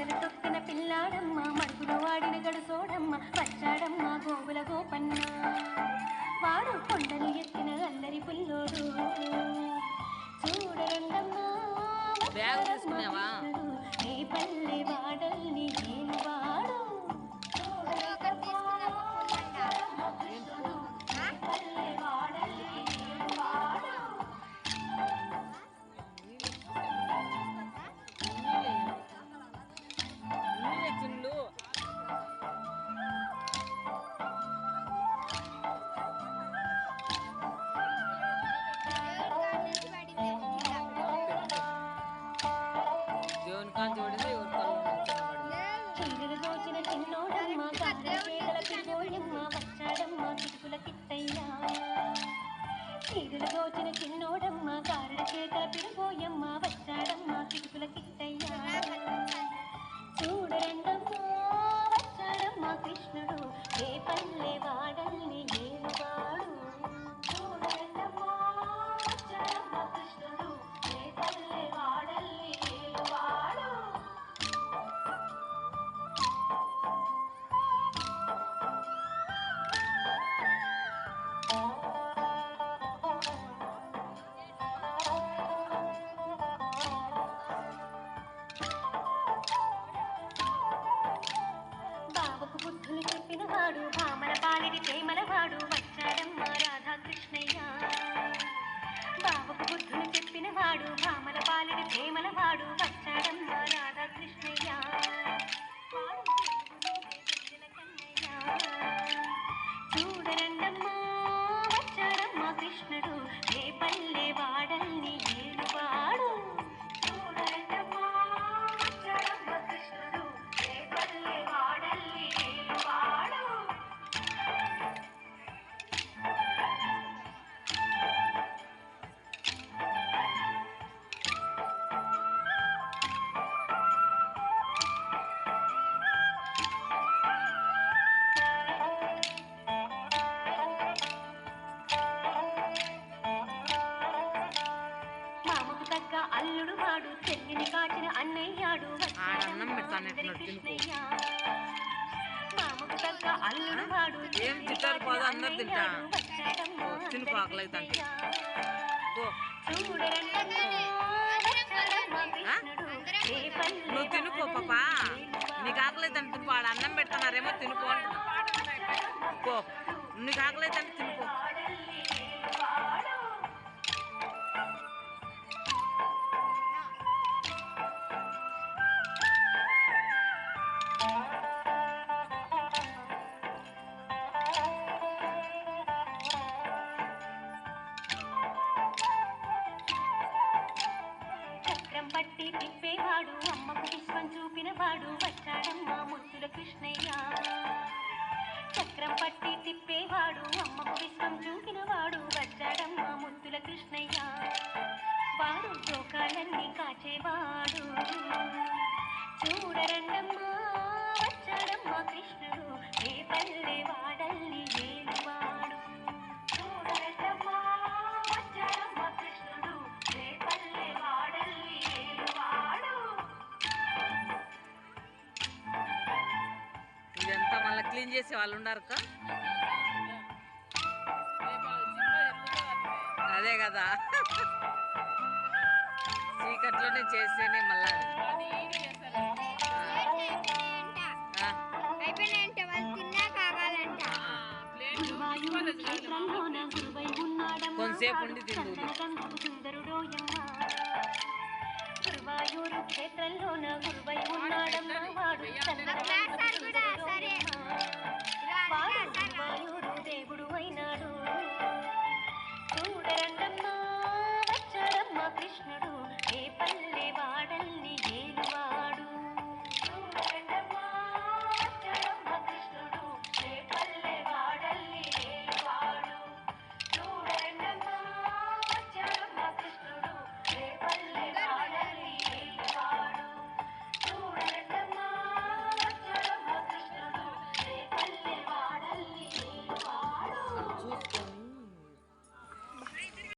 పచ్చల తొక్కిన పిల్లాడమ్మ మడుగున వాడిన గడుసోడమ్మ పచ్చాడమ్మ గోగుల గోపన్న. వాడు కొండలు ఎత్తిన అల్లరి పుల్లోడు. చూడరండమ్మా నీ పల్లె എതിർഗോചന ചിന്നോടമ്മ കാരണ കേട്ട పల్లె వాడల్ ఏం తింటారు పోదు అందరు తింటా? తిని పాకలేదు అంటే నువ్వు తినుకో పాపా. నీకు ఆకలేదంటే తినుకో ఆడ అన్నం పెడుతున్నారేమో తినుకో అంటున్నా. నీకు ఆకలేదంటే తినుకో పట్టి తిప్పేవాడు అమ్మకు విశ్వం చూపినవాడు వచ్చాడమ్మా ముద్దుల కృష్ణయ్య. చక్రం పట్టి తిప్పేవాడు అమ్మకు విశ్వం చూపినవాడు వచ్చాడమ్మా ముద్దుల కృష్ణయ్య. వాడు లోకాలన్నీ కాచేవాడు. చూడరండమ్మ క్లీన్ చేసే వాళ్ళు ఉన్నారు అదే కదా. చీకట్లోనే చేస్తేనే మళ్ళా. ఆ, అయిపోయినాయంట వాళ్ళు తిన్నా కావాలంట క్షేత్రంలోన గురువై ఉన్నాడమ్మ.